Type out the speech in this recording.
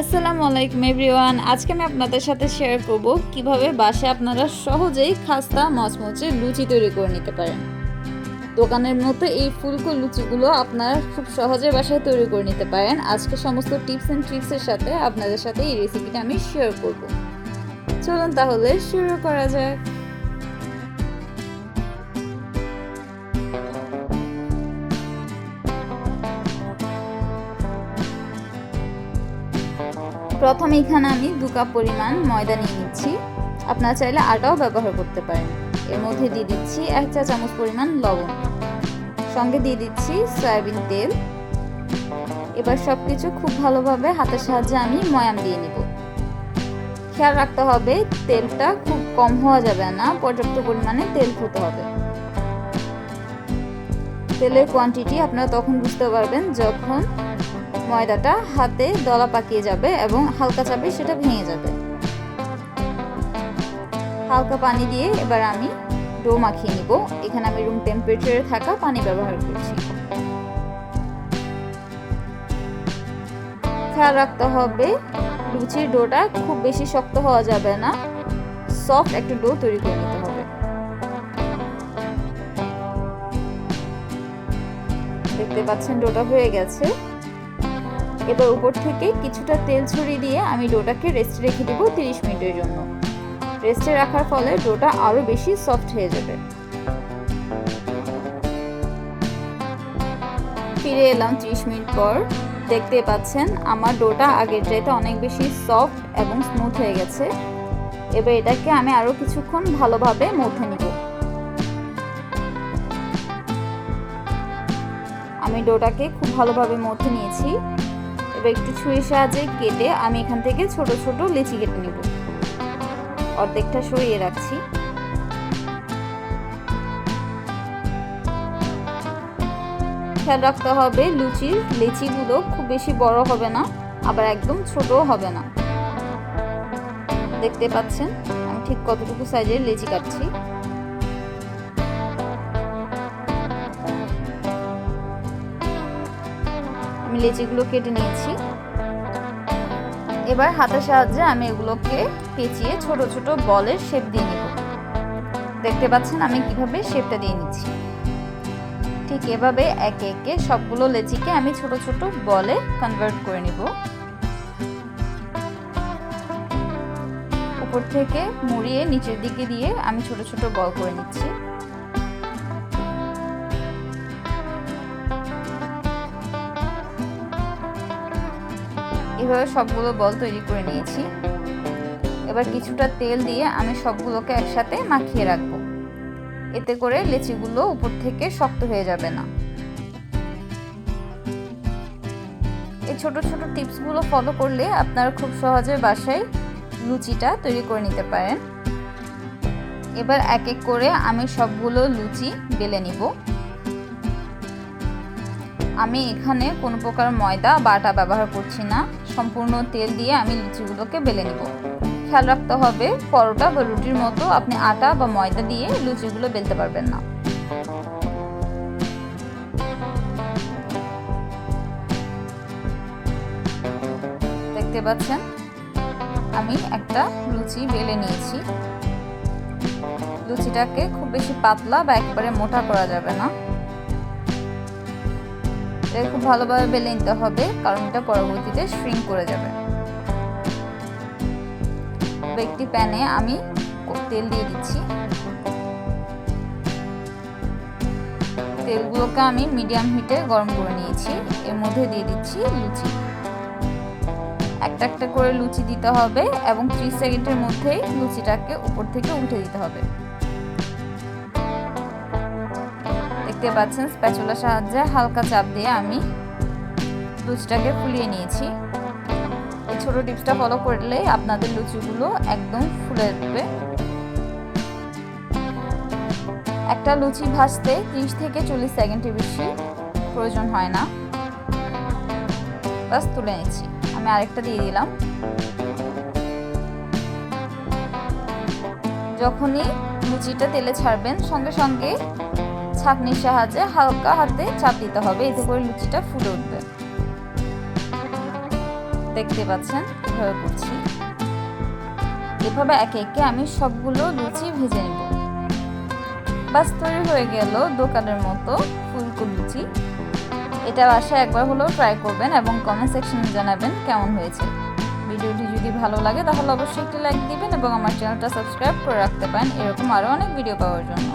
আসসালামু আলাইকুম এভরিওয়ান। আজকে আমি আপনাদের সাথে শেয়ার করব কীভাবে বাসায় আপনারা সহজেই খাস্তা, মচমচে লুচি তৈরি করে নিতে পারেন। দোকানের মতো এই ফুলকো লুচিগুলো আপনারা খুব সহজে বাসায় তৈরি করে নিতে পারেন। আজকে সমস্ত টিপস অ্যান্ড ট্রিক্সের সাথে আপনাদের সাথে এই রেসিপিটা আমি শেয়ার করব। চলুন তাহলে শুরু করা যাক। প্রথমে এখানে আমি দু কাপ পরিমাণ ময়দা নিয়ে নিচ্ছি। আপনারা চাইলে আটাও ব্যবহার করতে পারেন। এর মধ্যে দিয়ে দিচ্ছি এক চা চামচ পরিমাণ লবণ। সঙ্গে দিয়ে দিচ্ছি সয়াবিন তেল। এবার সব কিছু খুব ভালোভাবে হাতের সাহায্যে আমি ময়াম দিয়ে নিব। খেয়াল রাখতে হবে, তেলটা খুব কম হওয়া যাবে না, পর্যাপ্ত পরিমাণে তেল হতে হবে। তেলের কোয়ান্টিটি আপনারা তখন বুঝতে পারবেন যখন ময়দাটা হাতে দলা পাকিয়ে যাবে এবং হালকা চাপে সেটা ভেঙে যাবে। হালকা পানি দিয়ে এবার আমি ডো মাখিয়ে নিব। এখানে আমি রুম টেম্পারেচারে থাকা পানি ব্যবহার করছি। খেয়াল রাখতে হবে, লুচির ডোটা খুব বেশি শক্ত হওয়া যাবে না। সফট একটা ডো তৈরি করে নিতে হবে। দেখতে পাচ্ছেন ডোটা হয়ে গেছে। এবার উপর থেকে কিছুটা তেল ছড়িয়ে দিয়ে আমি ডোটাকে রেস্টে রেখে দেবো তিরিশ মিনিটের জন্য। রেস্টে রাখার ফলে ডোটা আরও বেশি সফট হয়ে যাবে। ফিরে এলাম ত্রিশ মিনিট পর। দেখতে পাচ্ছেন, আমার ডোটা আগের চাইতে অনেক বেশি সফট এবং স্মুথ হয়ে গেছে। এবার এটাকে আমি আরও কিছুক্ষণ ভালোভাবে মধ্যে নিব। আমি ডোটাকে খুব ভালোভাবে মধ্যে নিয়েছি। এবার একটু ছুরির সাহায্যে কেটে আমি এখান থেকে ছোট ছোট লিচি কেটে নেব। অর্ধেকটা সরিয়ে রাখছি। খেয়াল রাখতে হবে, লুচির লিচিগুলো খুব বেশি বড় হবে না, আবার একদম ছোটও হবে না। দেখতে পাচ্ছেন, আমি ঠিক কতটুকু সাইজের লিচি কাটছি। লেচিগুলো কেটে নিয়েছি। এবার হাতের সাহায্যে আমি এগুলোকে পেঁচিয়ে ছোট ছোট বলের শেপ দিয়ে নিব। দেখতে পাচ্ছেন আমি কীভাবে শেপটা দিয়ে নিচ্ছি। ঠিক এভাবে একে একে সবগুলো লেচিকে আমি ছোট ছোট বলে কনভার্ট করে নিব। উপর থেকে মুড়িয়ে নিচের দিকে দিয়ে আমি ছোট ছোট বল করে নিচ্ছি। এভাবে সবগুলো বল তৈরি করে নিয়েছি। এবার কিছুটা তেল দিয়ে আমি সবগুলোকে একসাথে মাখিয়ে রাখব। এতে করে লেচিগুলো উপর থেকে শক্ত হয়ে যাবে না। এই ছোট ছোট টিপসগুলো ফলো করলে আপনারা খুব সহজে বাসায় লুচিটা তৈরি করে নিতে পারেন। এবার এক এক করে আমি সবগুলো লুচি বেলে নিব। আমি এখানে কোনো প্রকার ময়দা বা আটা ব্যবহার করছি না। সম্পূর্ণ তেল দিয়ে আমি লুচিগুলোকে বেলে নিব। খেয়াল রাখতে হবে, পরোটা বা রুটির মতো আপনি আটা বা ময়দা দিয়ে লুচিগুলো বেলতে পারবেন না। দেখতে পাচ্ছেন? আমি একটা লুচি বেলে নিয়েছি। লুচিটাকে খুব বেশি পাতলা বা একবারে মোটা করা যাবে না। এটা খুব ভালোভাবে বেলে নিতে হবে, কারণ এটা পরবর্তীতে শ্রিঙ্ক করে যাবে। একটি প্যানে আমি তেল দিয়ে দিচ্ছি। তেলগুলোকে আমি মিডিয়াম হিটে গরম করে নিয়েছি। এর মধ্যে দিয়ে দিচ্ছি লুচি। একটা একটা করে লুচি দিতে হবে এবং ত্রিশ সেকেন্ডের মধ্যেই লুচিটাকে উপর থেকে উঠে দিতে হবে। দেখতে পাচ্ছেন, স্প্যাচুলার সাহায্যে হালকা চাপ দিয়ে আমি লুচিটাকে ফুলিয়ে নিয়েছি। এই ছোট টিপসটা ফলো করলে আপনাদের লুচিগুলো একদম ফুলে উঠবে। একটা লুচি ভাজতে ত্রিশ থেকে চল্লিশ সেকেন্ডের বেশি প্রয়োজন হয় না। বাস তুলে নিচ্ছি। আমি আরেকটা দিয়ে দিলাম। যখনই লুচিটা তেলে ছাড়বেন, সঙ্গে সঙ্গে ছাঁকনির সাহায্যে হালকা হাতে চাপ দিতে হবে। এতে করে লুচিটা ফুটে উঠবে। দেখতে পাচ্ছেন? এভাবে করছি। এভাবে একে একে আমি সবগুলো লুচি ভেজে নেব। বাস, তৈরি হয়ে গেল দোকানের মতো ফুলকো লুচি। এটা বাসায় একবার হলেও ট্রাই করবেন এবং কমেন্ট সেকশনে জানাবেন কেমন হয়েছে। ভিডিওটি যদি ভালো লাগে, তাহলে অবশ্যই একটি লাইক দিবেন এবং আমার চ্যানেলটা সাবস্ক্রাইব করে রাখতে পারেন। এরকম আরও অনেক ভিডিও পাওয়ার জন্য।